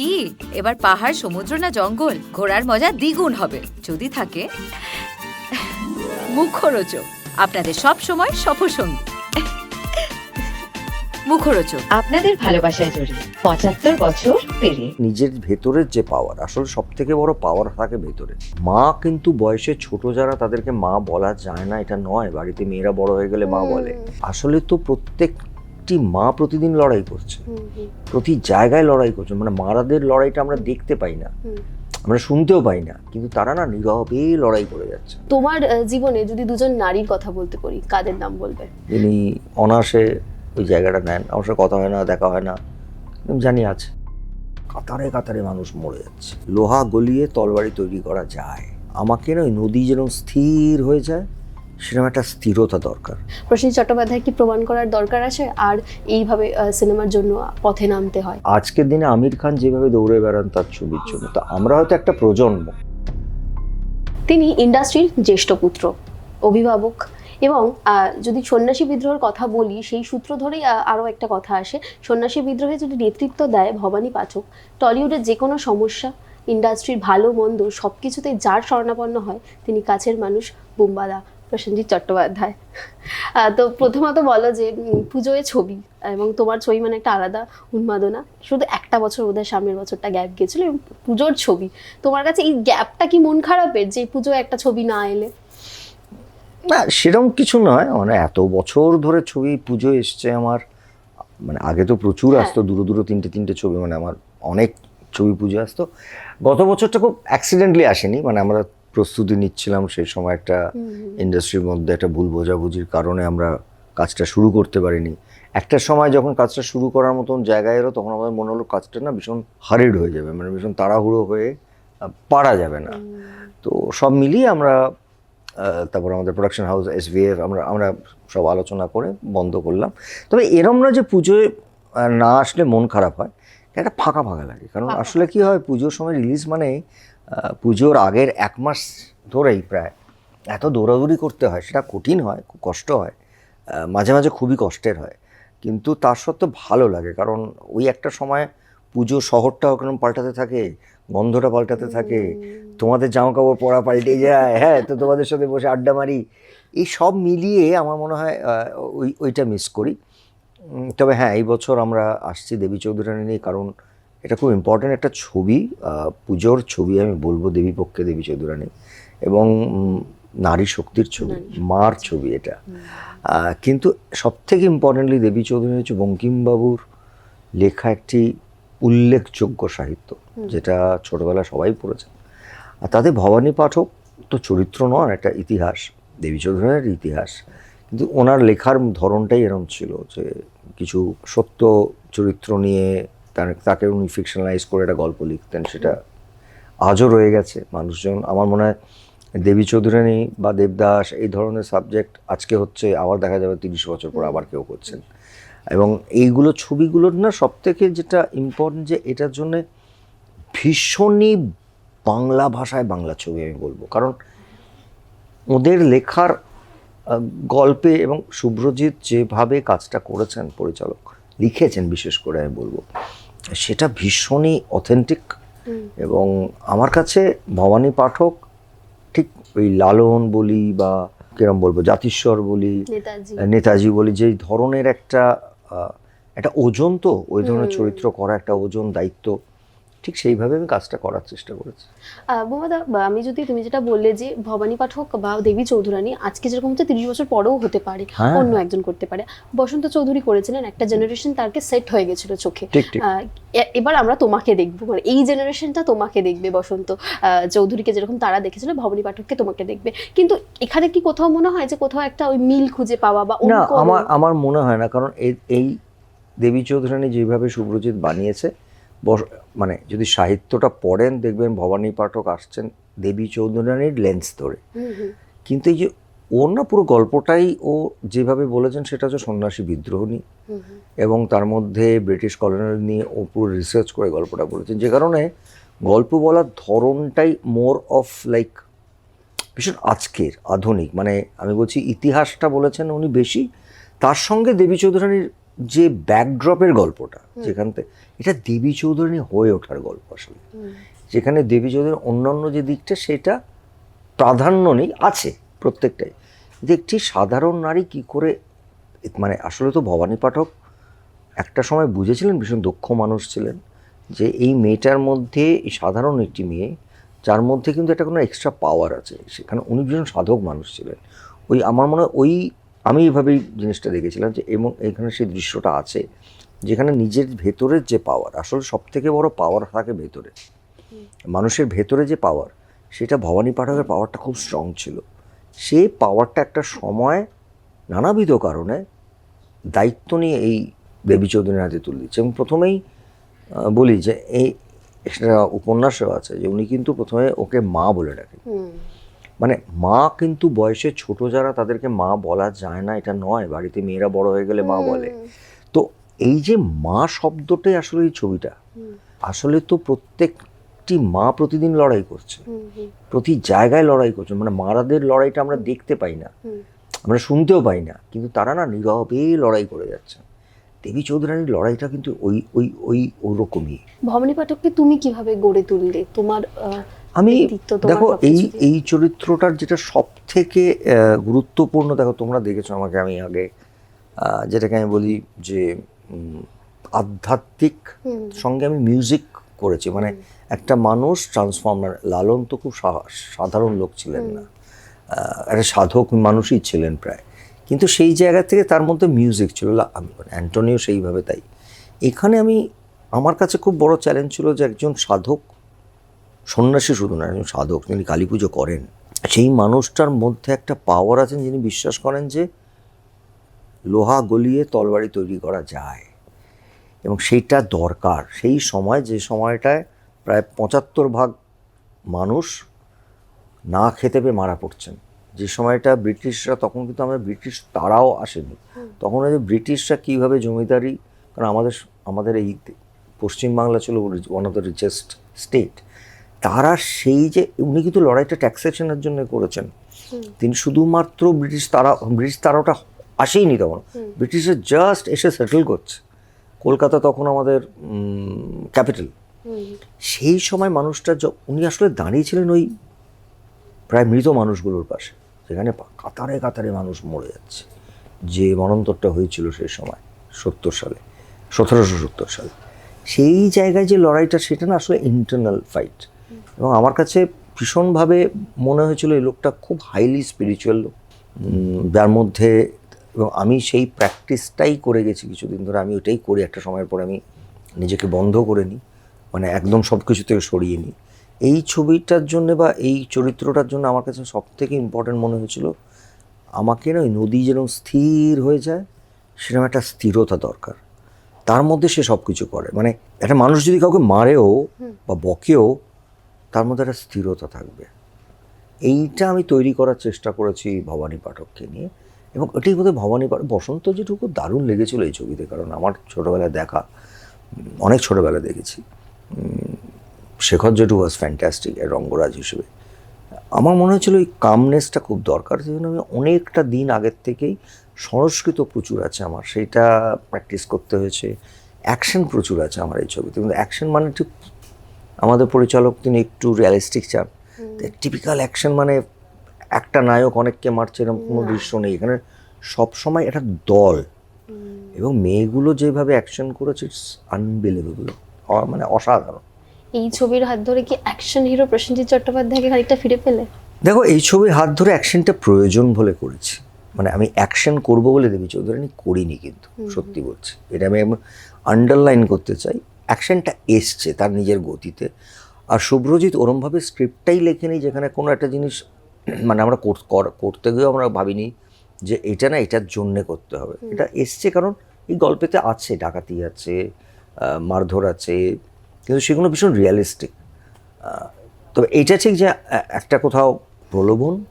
কি? এবার পাহাড় সমুদ্র না জঙ্গল? ঘোরার মজা দ্বিগুণ হবে। যদি থাকে মুখরোচক। আপনাদের সব সময় সফরসঙ্গী। মুখরোচক। আপনাদের ভালোবাসায় জড়িয়ে পঁচাত্তর বছর পেরিয়ে। নিজের ভেতরের যে পাওয়ার আসলে সব থেকে বড় পাওয়ার থাকে ভেতরে। মা কিন্তু বয়সে ছোট যারা তাদেরকে মা বলা যায় না এটা নয়। বাড়িতে মেয়েরা বড় হয়ে গেলে মা বলে। আসলে তো প্রত্যেকটি মা প্রতিদিন লড়াই করছে। প্রতি জায়গায় লড়াই করছে। মানে মারাদের লড়াইটা আমরা দেখতে পাই না। আমরা শুনতেও পাই না। কিন্তু তারা না নীরবে লড়াই করে যাচ্ছে। তোমার জীবনে যদি দুজন নারীর কথা বলতে পারি কাদের নাম বলবে? যিনি অনায়াসে ওই জায়গাটা নেন আমার সাথে কথা হয় না দেখা হয় না জানি আছে। কাতারে কাতারে মানুষ মরে যাচ্ছে। লোহা গলিয়ে তলবাড়ি তৈরি করা যায়। আমাকে না ওই নদী যেন স্থির হয়ে যায়। সেরকম একটা স্থিরতা দরকার। প্রসেন চট্টোপাধ্যায় কি প্রমাণ করার দরকার আছে? আর এইভাবে সিনেমার জন্য পথে নামতে হয়? আজকের দিনে আমির খান যেভাবে দৌড়ে বেড়ান তার ছবির জন্য তো আমরা হয়তো একটা প্রজন্ম। তিনি ইন্ডাস্ট্রির জ্যেষ্ঠ পুত্র অভিভাবক এবং যদি সন্ন্যাসী বিদ্রোহের কথা বলি সেই সূত্র ধরেই আরও একটা কথা আসে। সন্ন্যাসী বিদ্রোহে যদি নেতৃত্ব দেয় ভবানী পাচক টলিউডের যে কোনো সমস্যা ইন্ডাস্ট্রির ভালো মন্দ সব কিছুতেই যার শরণাপন্ন হয় তিনি কাছের মানুষ বোম্বাদা। প্রসেনজিৎ চট্টোপাধ্যায়। তো প্রথমত বলো যে পুজোয় ছবি এবং তোমার ছবি মানে একটা আলাদা উন্মাদনা। শুধু একটা বছর বোধহয় সামনের বছরটা গ্যাপ গেছিল এবং পুজোর ছবি। তোমার কাছে এই গ্যাপটা কি মন খারাপের যে পুজোয় একটা ছবি না এলে? না সেরকম কিছু নয়। মানে এত বছর ধরে ছবি পুজো এসছে আমার। মানে আগে তো প্রচুর হ্যাঁ। আসতো দূরে দূরে তিনটে তিনটে ছবি। মানে আমার অনেক ছবি পুজো আসতো। গত বছরটা খুব অ্যাক্সিডেন্টলি আসেনি। মানে আমরা প্রস্তুতি নিচ্ছিলাম সেই সময় একটা ইন্ডাস্ট্রির মধ্যে একটা ভুল বোঝাবুঝির কারণে আমরা কাজটা শুরু করতে পারিনি। একটা সময় যখন কাজটা শুরু করার মতন জায়গায় এলো তখন আমাদের মনে হলো কাজটা না ভীষণ হারিড হয়ে যাবে মানে ভীষণ তাড়াহুড়ো হয়ে পারা যাবে না। তো সব মিলিয়ে আমরা তারপর আমাদের প্রোডাকশন হাউস এসভিএফ আমরা আমরা সব আলোচনা করে বন্ধ করলাম। তবে এরম না যে পুজোয় না আসলে মন খারাপ হয়। একটা ফাঁকা ফাঁকা লাগে। কারণ আসলে কি হয় পুজোর সময় রিলিজ মানে পুজোর আগের এক মাস ধরেই প্রায় এত দৌড়াদৌড়ি করতে হয় সেটা কঠিন হয় খুব কষ্ট হয় মাঝে মাঝে খুবই কষ্টের হয়। কিন্তু তার সত্ত্বেও ভালো লাগে কারণ ওই একটা সময় পুজো শহরটা ওখানে পাল্টাতে থাকে গন্ধটা পাল্টাতে থাকে তোমাদের জামা কাপড় পরা পাল্টে যায় হ্যাঁ তো তোমাদের সাথে বসে আড্ডা মারি এই সব মিলিয়ে আমার মনে হয় ওই ওইটা মিস করি। তবে হ্যাঁ এই বছর আমরা আসছি দেবী চৌধুরানী নিয়ে কারণ এটা খুব ইম্পর্ট্যান্ট একটা ছবি পুজোর ছবি আমি বলব দেবী পক্ষে দেবী চৌধুরানী এবং নারী শক্তির ছবি মার ছবি এটা। কিন্তু সব থেকে ইম্পর্টেন্টলি দেবী চৌধুরী হচ্ছে বঙ্কিমবাবুর লেখা একটি উল্লেখযোগ্য সাহিত্য যেটা ছোটবেলায় সবাই পড়েছে আর তাদের ভবানী পাঠক তো চরিত্র নয় একটা ইতিহাস দেবী চৌধুরীর ইতিহাস। কিন্তু ওনার লেখার ধরনটাই এরম ছিল যে কিছু সত্য চরিত্র নিয়ে তার, তাকে উনি ফিকশনালাইজ করে একটা গল্প লিখতেন, সেটা আজও রয়ে গেছে। মানুষজন, আমার মনে হয় দেবী চৌধুরানী বা দেবদাস এই ধরনের সাবজেক্ট আজকে হচ্ছে আবার দেখা যাবে তিরিশ বছর পর আবার কেউ করছেন। এবং এইগুলো ছবিগুলোর না সব থেকে যেটা ইম্পর্টেন্ট যে এটার জন্যে ভীষণই বাংলা ভাষায় বাংলা ছবি আমি বলব। কারণ ওদের লেখার গল্পে এবং শুভ্রজিৎ যেভাবে কাজটা করেছেন পরিচালক লিখেছেন বিশেষ করে আমি বলব সেটা ভীষণই অথেন্টিক এবং আমার কাছে ভবানী পাঠক ঠিক ওই লালন বলি বা কিরম বলব জাতিস্বর বলি নেতাজি। নেতাজি বলি যেই ধরনের একটা একটা ওজন তো ওই ধরনের চরিত্র করা একটা ওজন দায়িত্ব ঠিক সেইভাবে আমি কাজটা করার চেষ্টা করেছি। বোমাদা আমি যদি তুমি যেটা বললে যে ভবানী পাঠক বা দেবী চৌধুরানী আজকে যেরকম হচ্ছে তিরিশ বছর পরেও হতে পারে হ্যাঁ। অন্য একজন করতে পারে। বসন্ত চৌধুরী করেছিলেন একটা জেনারেশন তারকে সেট হয়ে গেছিল চোখে। এবার আমরা তোমাকে দেখব মানে এই জেনারেশনটা তোমাকে দেখবে বসন্ত চৌধুরীকে যেরকম তারা দেখেছিল ভবানী পাঠককে তোমাকে দেখবে। কিন্তু এখানে কি কোথাও মনে হয় যে কোথাও একটা ওই মিল খুঁজে পাওয়া বা আমার আমার মনে হয় না কারণ এই দেবী চৌধুরানী যেভাবে শুভ্রজিৎ বানিয়েছে মানে যদি সাহিত্যটা পড়েন দেখবেন ভবানী পাঠক আসছেন দেবী চৌধুরানীর লেন্স ধরে। কিন্তু এই যে ওর না পুরো গল্পটাই ও যেভাবে বলেছেন সেটা হচ্ছে সন্ন্যাসী বিদ্রোহ। নিয়ে। এবং তার মধ্যে ব্রিটিশ কলোনিয়াল নিয়ে ও পুরো রিসার্চ করে গল্পটা বলেছেন। যে কারণে গল্প বলার ধরনটাই মোর অফ লাইক ভীষণ আজকের আধুনিক। মানে আমি বলছি ইতিহাসটা বলেছেন উনি বেশি। তার সঙ্গে দেবী চৌধুরানীর যে ব্যাকড্রপের গল্পটা যেখান থেকে এটা দেবী চৌধুরী হয়ে ওঠার গল্প আসলে। যেখানে দেবী চৌধুরীর অন্যান্য যে দিকটা সেটা প্রাধান্য নেই আছে প্রত্যেকটাই। যে একটি সাধারণ নারী কি করে মানে আসলে তো ভবানী পাঠক একটা সময় বুঝেছিলেন ভীষণ দক্ষ মানুষ ছিলেন যে এই মেয়েটার মধ্যে এই সাধারণ একটি মেয়ে যার মধ্যে কিন্তু একটা কোনো এক্সট্রা পাওয়ার আছে। সেখানে উনি ভীষণ সাধক মানুষ ছিলেন। ওই আমার মনে হয় ওই আমি এইভাবেই জিনিসটা দেখেছিলাম যে এবং এখানে সেই দৃশ্যটা আছে, যেখানে নিজের ভেতরের যে পাওয়ার আসলে সব থেকে বড় পাওয়ার থাকে ভেতরে। মানুষের ভেতরে যে পাওয়ার সেটা ভবানী পাঠকের পাওয়ারটা খুব স্ট্রং ছিল। সেই পাওয়ারটা একটা সময় নানাবিধ কারণে দায়িত্ব নিয়ে এই দেবী চৌধুরীর হাতে তুলে দিচ্ছে। এবং প্রথমেই বলি যে এই একটা উপন্যাসেও আছে যে উনি কিন্তু প্রথমে ওকে মা বলে ডাকেন। মানে মা কিন্তু বয়সে ছোট যারা তাদেরকে মা বলা যায় না এটা নয়। বাড়িতে মেয়েরা বড় হয়ে গেলে মা বলে। তো এই যে মা শব্দটাই আসলে এই ছবিটা আসলে তো প্রত্যেকটি মা প্রতিদিন লড়াই করছে। প্রতি জায়গায় লড়াই করছে। মানে মারাদের লড়াইটা আমরা দেখতে পাই না। আমরা শুনতেও পাই না। কিন্তু তারা না নীরবে লড়াই করে যাচ্ছে। দেবী চৌধুরানীর লড়াইটা কিন্তু ওই ওই ওই ওরকমই। ভবানী পাঠককে তুমি কীভাবে গড়ে তুললে? তোমার আমি দেখো এই এই চরিত্রটার যেটা সব থেকে গুরুত্বপূর্ণ দেখো তোমরা দেখেছ আমাকে আমি আগে যেটাকে আমি বলি যে আধ্যাত্মিক সঙ্গে আমি মিউজিক করেছি। মানে একটা মানুষ ট্রান্সফর্মার লালন তো খুব সাধারণ লোক ছিলেন না। একটা সাধক মানুষই ছিলেন প্রায়। কিন্তু সেই জায়গা থেকে তার মধ্যে মিউজিক ছিল। আমি মানে অ্যান্টনিও সেইভাবে তাই। এখানে আমি আমার কাছে খুব বড় চ্যালেঞ্জ ছিল যে একজন সাধক সন্ন্যাসী শুধু না একজন সাধক, যিনি কালী পুজো করেন। সেই মানুষটার মধ্যে একটা পাওয়ার আছেন যিনি বিশ্বাস করেন যে লোহা গলিয়ে তলবাড়ি তৈরি করা যায়। এবং সেইটা দরকার। সেই সময়, যে সময়টায় প্রায় পঁচাত্তর ভাগ মানুষ না খেতে পেয়ে মারা পড়ছেন। যে সময়টা ব্রিটিশরা, তখন কিন্তু আমরা ব্রিটিশ তারাও আসেনি। তখন যে ব্রিটিশরা কীভাবে জমিদারি, কারণ আমাদের আমাদের এই পশ্চিমবাংলা ছিল one of the richest state তারা সেই যে উনি কিন্তু লড়াইটা ট্যাক্সেশনের জন্য করেছেন। তিনি শুধুমাত্র ব্রিটিশ তারা ব্রিটিশ তারাটা আসেইনি তখন। ব্রিটিশরা জাস্ট এসে সেটেল করছে। কলকাতা তখন আমাদের ক্যাপিটাল সেই সময় মানুষটা উনি আসলে দাঁড়িয়েছিলেন ওই প্রায় মৃত মানুষগুলোর পাশে। যেখানে কাতারে কাতারে মানুষ মরে যাচ্ছে। যে মরণতরটা হয়েছিল সেই সময় সত্তর সালে সতেরোশো সত্তর সালে। সেই জায়গায় যে লড়াইটা সেটা না আসলে ইন্টারনাল ফাইট এবং আমার কাছে ভীষণভাবে মনে হয়েছিল এই লোকটা খুব হাইলি স্পিরিচুয়াল লোক যার মধ্যে এবং আমি সেই প্র্যাকটিসটাই করে গেছি কিছুদিন ধরে। আমি ওইটাই করি। একটা সময়ের পর আমি নিজেকে বন্ধ করে নিই। মানে একদম সব কিছু থেকে সরিয়ে নিই। এই ছবিটার জন্য বা এই চরিত্রটার জন্য আমার কাছে সব থেকে ইম্পর্টেন্ট মনে হয়েছিল আমাকে না ওই নদী যেন স্থির হয়ে যায় সেরকম একটা স্থিরতা দরকার। তার মধ্যে সে সব কিছু করে। মানে একটা মানুষ যদি কাউকে মারেও বা বকেও তার মধ্যে একটা স্থিরতা থাকবে। এইটা আমি তৈরি করার চেষ্টা করেছি ভবানী পাঠককে নিয়ে এবং এটাই বোধহয় ভবানী পাঠক বসন্ত যেটুকু দারুণ লেগেছিল এই ছবিতে, কারণ আমার ছোটোবেলায় দেখা, অনেক ছোটোবেলায় দেখেছি। শেখর জেঠু ওয়াজ ফ্যান্টাস্টিক রঙ্গরাজ হিসেবে। আমার মনে হয়েছিল ওই কামনেসটা খুব দরকার, সেই জন্য আমি অনেকটা দিন আগের থেকেই সংস্কৃত প্রচুর আছে আমার, সেইটা প্র্যাকটিস করতে হয়েছে। অ্যাকশন প্রচুর আছে আমার এই ছবিতে, কিন্তু অ্যাকশন মানে ঠিক আমাদের পরিচালক তিনি একটু রিয়ালিস্টিক চান। টিপিক্যাল অ্যাকশন মানে একটা নায়ক অনেককে মারছে এরকম কোনো দৃশ্য নেই। এখানে সবসময় একটা দল। এবং মেয়েগুলো যেভাবে অ্যাকশন করেছে ইটস আনবিলিভেবল মানে অসাধারণ। এই ছবির হাত ধরে কি অ্যাকশন হিরো প্রসেনজিৎ চট্টোপাধ্যায়কে খানিকটা ফিরে পেলে? দেখো এই ছবির হাত ধরে অ্যাকশনটা প্রয়োজন বলে করেছি। মানে আমি অ্যাকশন করব বলে দেবী চৌধুরানী করিনি কিন্তু সত্যি বলছি। এটা আমি আন্ডারলাইন করতে চাই। অ্যাকশনটা এসছে তার নিজের গতিতে। আর শুভ্রজিৎ ওরমভাবে স্ক্রিপ্টটাই লেখেনি যেখানে কোনো একটা জিনিস মানে আমরা কর- কর- করতে গিয়েও আমরা ভাবিনি যে এটা না এটার জন্যে করতে হবে। এটা এসছে কারণ এই গল্পেতে আছে ডাকাতি আছে মারধর আছে কিন্তু সেগুলো ভীষণ রিয়ালিস্টিক তবে এটা ঠিক যে একটা কোথাও প্রলোভন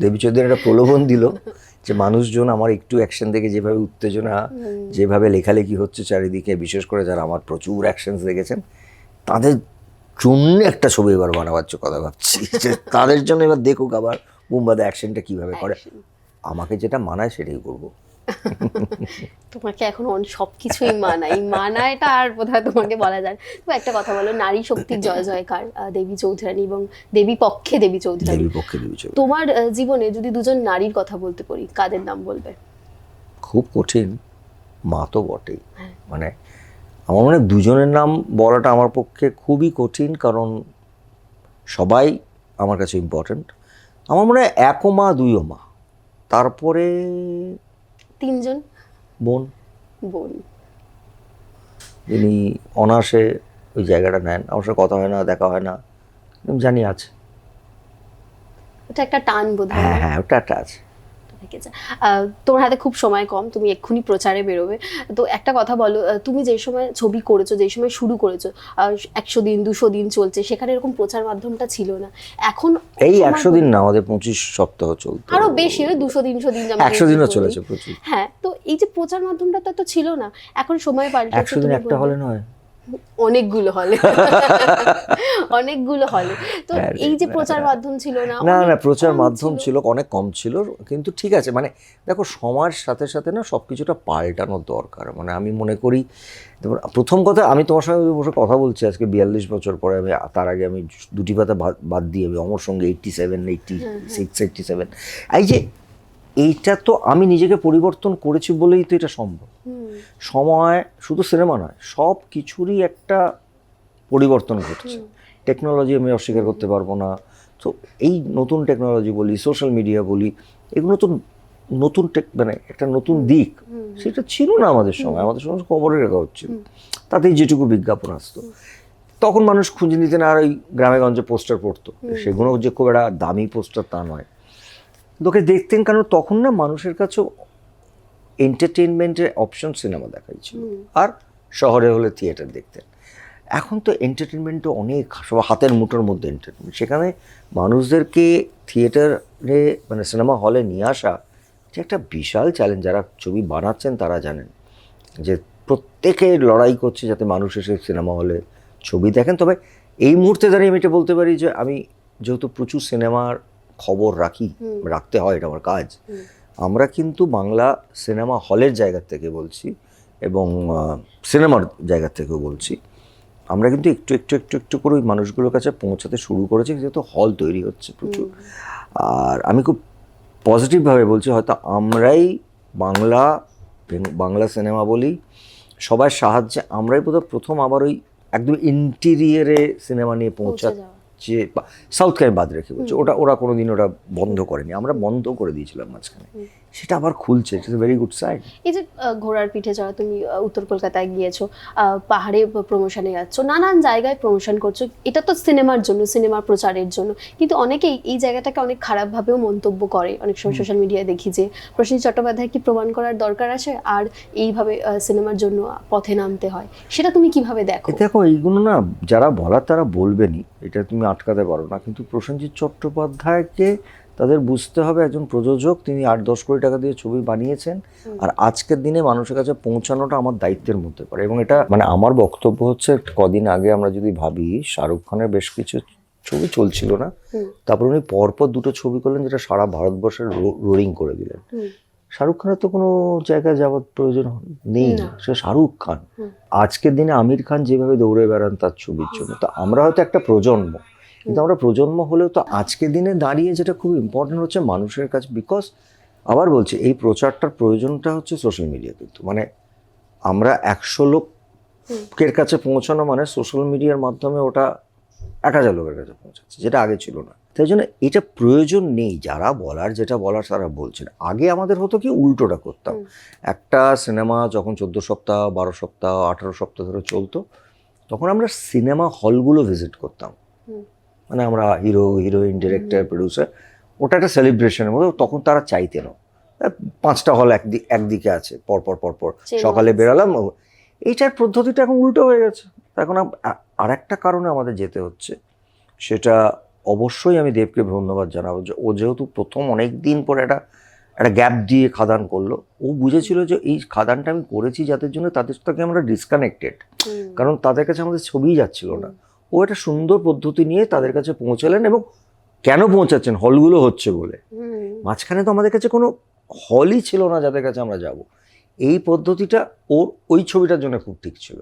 দেবী চৌধুরী একটা প্রলোভন দিল। যে মানুষজন আমার একটু অ্যাকশন দেখে যেভাবে উত্তেজনা যেভাবে লেখালেখি হচ্ছে চারিদিকে বিশেষ করে যারা আমার প্রচুর অ্যাকশন দেখেছেন তাদের জন্য একটা ছবি এবার বানাবার কথা ভাবছি। যে তাদের জন্য এবার দেখুক আবার মুম্বাদে অ্যাকশনটা কীভাবে করে। আমাকে যেটা মানায় সেটাই করব। তোমাকে এখন সব কিছুই মানাই মানায়টা আর বোধহয় তোমাকে বলা যায়। তো একটা কথা বলো নারী শক্তির জয় জয়কার দেবী চৌধুরানী এবং দেবী পক্ষে দেবী চৌধুরানী। পক্ষে দেবী চৌধুরী। তোমার জীবনে যদি দুজন নারীর কথা বলতে পারি কাদের নাম বলবে? খুব কঠিন। মা তো বটেই। মানে আমার মনে হয় দুজনের নাম বলাটা আমার পক্ষে খুবই কঠিন কারণ সবাই আমার কাছে ইম্পর্ট্যান্ট আমার মনে হয় একও মা দুইও মা। তারপরে তিনজন? বোন। বোন। যিনি অনায়াসে ওই জায়গাটা নেন। আমার সাথে কথা হয় না দেখা হয় না। জানি আছে। এটা একটা টান বোধ হয়। হ্যাঁ হ্যাঁ ওটা একটা আছে। থেকে যায়। তোমার হাতে খুব সময় কম তুমি এক্ষুনি প্রচারে বেরোবে। তো একটা কথা বলো তুমি যে সময় ছবি করেছ যে সময় শুরু করেছ একশো দিন দুশো দিন চলছে সেখানে এরকম প্রচার মাধ্যমটা ছিল না। এখন এই একশো দিন না আমাদের পঁচিশ সপ্তাহ চলতো আরও বেশি ওই দুশো তিনশো দিন একশো দিনও। চলেছে প্রচুর। হ্যাঁ তো এই যে প্রচার মাধ্যমটা তো ছিল না এখন সময় পাল্টেছে একশো দিন একটা। হলে নয়। অনেকগুলো হলে। অনেকগুলো হলে। তো হ্যাঁ, এই যে প্রচার মাধ্যম ছিল না না না প্রচার মাধ্যম ছিল। অনেক কম ছিল কিন্তু ঠিক আছে মানে দেখো সময়ের সাথে সাথে না সব কিছুটা পাল্টানোর দরকার। মানে আমি মনে করি প্রথম কথা আমি তোমার সঙ্গে বসে কথা বলছি আজকে বিয়াল্লিশ বছর পরে আমি তার আগে আমি দুটি পাতা বাদ- দিয়ে আমি অমর সঙ্গে eighty seven eighty six eighty seven এই যে এইটা তো আমি নিজেকে পরিবর্তন করেছি বলেই তো এটা সম্ভব। সময় শুধু সিনেমা নয় সব কিছুরই একটা পরিবর্তন ঘটছে। টেকনোলজি আমি অস্বীকার করতে পারব না। তো এই নতুন টেকনোলজি বলি সোশ্যাল মিডিয়া বলি এগুলো তো নতুন টেক মানে একটা নতুন দিক। সেটা ছিল না আমাদের সময় আমাদের সময় খবরের কাগজ ছিল তাতেই যেটুকু বিজ্ঞাপন আসতো। তখন মানুষ খুঁজে নিতে না আর ওই গ্রামে গঞ্জে পোস্টার পড়তো। সেগুলো যে খুব একটা দামি পোস্টার তা নয়। লোকে দেখতেন কারণ তখন না মানুষের কাছেও এন্টারটেনমেন্টের অপশন সিনেমা দেখাই ছিল আর শহরে হলে থিয়েটার দেখতেন এখন তো এন্টারটেনমেন্টও অনেক সব হাতের মুঠোর মধ্যে এন্টারটেনমেন্ট সেখানে মানুষদেরকে থিয়েটারে মানে সিনেমা হলে নিয়ে আসা এটা একটা বিশাল চ্যালেঞ্জ যারা ছবি বানাচ্ছেন তারা জানেন যে প্রত্যেকে লড়াই করছে যাতে মানুষ এসে সিনেমা হলে ছবি দেখেন। তবে এই মুহূর্তে দাঁড়িয়ে আমি এটা বলতে পারি যে আমি যেহেতু প্রচুর সিনেমার খবর রাখি রাখতে হয় এটা আমার কাজ। আমরা কিন্তু বাংলা সিনেমা হলের জায়গা থেকে বলছি এবং সিনেমার জায়গা থেকেও বলছি আমরা কিন্তু একটু একটু একটু একটু করে ওই মানুষগুলোর কাছে পৌঁছাতে শুরু করেছি যেহেতু হল তৈরি হচ্ছে প্রচুর আর আমি খুব পজিটিভভাবে বলছি হয়তো আমরাই বাংলা বাংলা সিনেমা বলি সবার সাহায্যে আমরাই বোধহয় প্রথম আবার ওই একদম ইন্টিরিয়ারে সিনেমা নিয়ে পৌঁছা। যে সাউথকে আমি বাদ রেখে বলছি ওটা ওরা কোনোদিন ওটা বন্ধ করেনি। আমরা বন্ধ করে দিয়েছিলাম মাঝখানে। সেটা আবার খুলছে ইটস ভেরি গুড সাইড এই যে ঘোড়ার পিঠে যাওয়া তুমি উত্তর কলকাতায় গিয়েছো পাহাড়ে প্রমোশনে যাচ্ছ নানান জায়গায় প্রমোশন করছ এটা তো সিনেমার জন্য সিনেমার প্রচারের জন্য। কিন্তু অনেকেই এই জায়গাটাকে অনেক খারাপভাবেও মন্তব্য করে। অনেক সময় সোশ্যাল মিডিয়ায় দেখি যে প্রসেনজিৎ চট্টোপাধ্যায় কি প্রমাণ করার দরকার আছে? আর এইভাবে সিনেমার জন্য পথে নামতে হয়। সেটা তুমি কীভাবে দেখো? দেখো এইগুলো না যারা বলার তারা বলবেনই এটা তুমি আটকাতে পারো না। কিন্তু প্রসেনজিৎ চট্টোপাধ্যায়কে তাদের বুঝতে হবে একজন প্রযোজক তিনি আট দশ কোটি টাকা দিয়ে ছবি বানিয়েছেন। আর আজকের দিনে মানুষের কাছে পৌঁছানোটা আমার দায়িত্বের মধ্যে পড়ে এবং এটা মানে আমার বক্তব্য হচ্ছে কদিন আগে আমরা যদি ভাবি শাহরুখ খানের বেশ কিছু ছবি চলছিল না। তারপর উনি পরপর দুটো ছবি করলেন যেটা সারা ভারতবর্ষের রোলিং করে দিলেন। শাহরুখ খানের তো কোনো জায়গায় যাওয়ার প্রয়োজন নেই সে শাহরুখ খান। আজকের দিনে আমির খান যেভাবে দৌড়ে বেড়ান তার ছবির জন্য তো আমরা হয়তো একটা প্রজন্ম। কিন্তু আমরা প্রজন্ম হলেও তো আজকের দিনে দাঁড়িয়ে যেটা খুব ইম্পর্টেন্ট হচ্ছে মানুষের কাছে বিকজ আবার বলছি এই প্রচারটার প্রয়োজনটা হচ্ছে সোশ্যাল মিডিয়া কিন্তু মানে আমরা একশো লোকের কাছে পৌঁছানো মানে সোশ্যাল মিডিয়ার মাধ্যমে ওটা এক হাজার লোকের কাছে পৌঁছাচ্ছে যেটা আগে ছিল না। তাই জন্য এটা প্রয়োজন নেই যারা বলার যেটা বলার তারা বলছেন। আগে আমাদের হতো কি উল্টোটা করতাম। একটা সিনেমা যখন চোদ্দ সপ্তাহ বারো সপ্তাহ আঠারো সপ্তাহ ধরে চলতো তখন আমরা সিনেমা হলগুলো ভিজিট করতাম। মানে আমরা হিরো হিরোইন ডিরেক্টর প্রডিউসার ওটা একটা সেলিব্রেশনের মতো তখন তারা চাইতেনও আহ, পাঁচটা হল একদিক একদিকে আছে পরপর পরপর। সকালে। বেরালাম এইটার পদ্ধতিটা এখন উল্টো হয়ে গেছে। এখন আর একটা কারণে আমাদের যেতে হচ্ছে সেটা অবশ্যই আমি দেবকে ধন্যবাদ জানাব যে ও যেহেতু প্রথম অনেক দিন পরে একটা একটা গ্যাপ দিয়ে খাদান করল ও বুঝেছিল যে এই খাদানটা আমি করেছি যাদের জন্য তাদের থেকে আমরা ডিসকানেক্টেড কারণ তাদের কাছে আমাদের ছবিই যাচ্ছিল না। ও একটা সুন্দর পদ্ধতি নিয়ে তাদের কাছে পৌঁছালেন এবং কেন পৌঁছাচ্ছেন? হলগুলো হচ্ছে বলে। মাঝখানে তো আমাদের কাছে কোনো হলই ছিল না যাদের কাছে আমরা যাব। এই পদ্ধতিটা ওর ওই ছবিটার জন্য খুব ঠিক ছিল।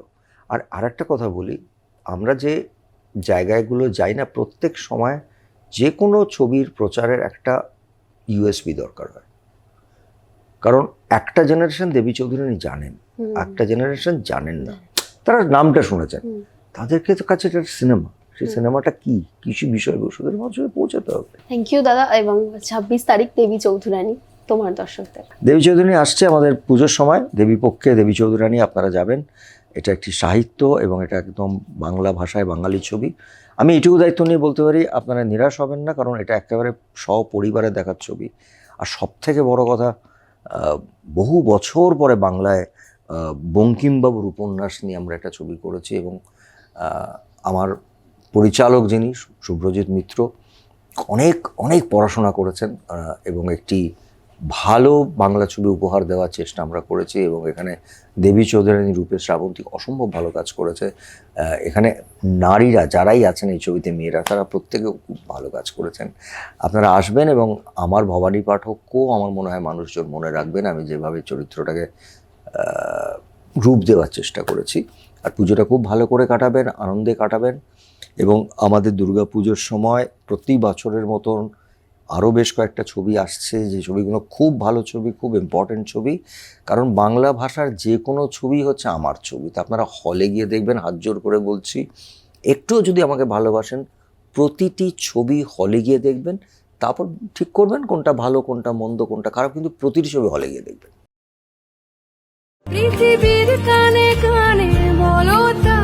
আর আরেকটা কথা বলি আমরা যে জায়গাগুলো যাই না প্রত্যেক সময় যে কোনো ছবির প্রচারের একটা ইউএসপি দরকার হয়। কারণ একটা জেনারেশন দেবী চৌধুরানী জানেন একটা জেনারেশন জানেন না। তারা নামটা শুনেছেন। হুম। তাদেরকে কাছে এটা সিনেমা সেই সিনেমাটা কি? কৃষি বিষয়বস্তুদের মাঝে পৌঁছাতে হবে। থ্যাংক ইউ দাদা এবং ছাব্বিশ তারিখ দেবী চৌধুরানী তোমার দর্শকদের। দেবী চৌধুরানী আসছে আমাদের পুজোর সময়। দেবী পক্ষে দেবী চৌধুরানী আপনারা যাবেন। এটা একটি সাহিত্য এবং এটা একদম বাংলা ভাষায় বাঙালি ছবি। আমি এটুকু দায়িত্ব নিয়ে বলতে পারি আপনারা নিরাশ হবেন না কারণ এটা একেবারে সপরিবারে দেখার ছবি। আর সব থেকে বড় কথা বহু বছর পরে বাংলায় বঙ্কিমবাবুর উপন্যাস নিয়ে আমরা একটা ছবি করেছি এবং আমার পরিচালক যিনি শুভ্রজিৎ মিত্র, অনেক অনেক পড়াশোনা করেছেন এবং একটি ভালো বাংলা ছবি উপহার দেওয়ার চেষ্টা আমরা করেছি এবং এখানে দেবী চৌধুরানী, রূপেশ শ্রাবন্তী অসম্ভব ভালো কাজ করেছে। এখানে নারীরা যারাই আছেন এই ছবিতে, মেয়েরা, তারা প্রত্যেকে খুব ভালো কাজ করেছেন। আপনারা আসবেন এবং আমার ভবানী পাঠককেও আমার মনে হয় মানুষজন মনে রাখবেন। আমি যেভাবে চরিত্রটাকে রূপ দেওয়ার চেষ্টা করেছি। আর পুজোটা খুব ভালো করে কাটাবেন, আনন্দে কাটাবেন এবং আমাদের দুর্গা পুজোর সময় প্রতি বছরের মতন আরও বেশ কয়েকটা ছবি আসছে। যে ছবিগুলো খুব ভালো ছবি, খুব ইম্পর্টেন্ট ছবি। কারণ বাংলা ভাষার যে কোনো ছবি হচ্ছে আমার ছবি। তা আপনারা হলে গিয়ে দেখবেন, হাত জোর করে বলছি। একটুও যদি আমাকে ভালোবাসেন, প্রতিটি ছবি হলে গিয়ে দেখবেন, তারপর ঠিক করবেন কোনটা ভালো, কোনটা মন্দ, কোনটা খারাপ, কিন্তু প্রতিটি ছবি হলে গিয়ে দেখবেন। পৃথিবীর কানে কানে বলো তো।